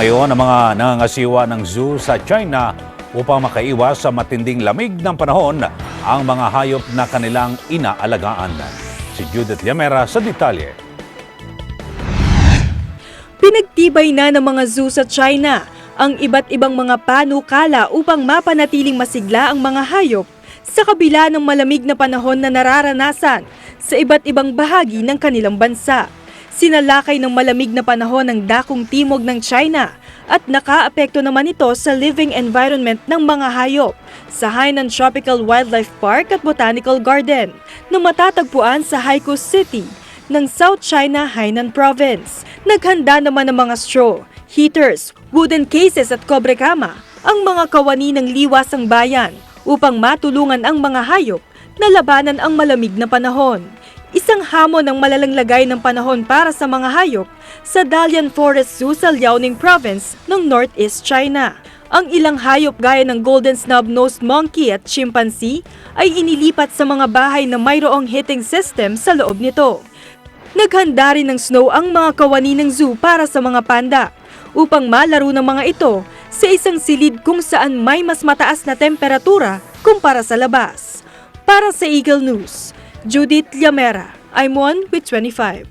ngayon ang mga nangangasiwa ng zoo sa China upang makaiwas sa matinding lamig ng panahon ang mga hayop na kanilang inaalagaan. Si Judith Llamera sa detalye. Pinagtibay na ng mga zoo sa China ang iba't ibang mga panukala upang mapanatiling masigla ang mga hayop sa kabila ng malamig na panahon na nararanasan sa iba't ibang bahagi ng kanilang bansa. Sinalakay ng malamig na panahon ng dakong timog ng China at nakaapekto naman ito sa living environment ng mga hayop sa Hainan Tropical Wildlife Park at Botanical Garden na matatagpuan sa Haikou City ng South China Hainan Province. Naghanda naman ng mga straw, heaters, wooden cases at kobrekama ang mga kawani ng liwasang bayan upang matulungan ang mga hayop na labanan ang malamig na panahon. Isang hamon ng malalang lagay ng panahon para sa mga hayop sa Dalian Forest Zoo sa Liaoning Province ng Northeast China. Ang ilang hayop gaya ng golden snub-nosed monkey at chimpanzee ay inilipat sa mga bahay na mayroong heating system sa loob nito. Naghanda rin ng snow ang mga kawani ng zoo para sa mga panda upang malaro ng mga ito sa isang silid kung saan may mas mataas na temperatura kumpara sa labas. Para sa Eagle News, Judith Llamera. I'm one with 25.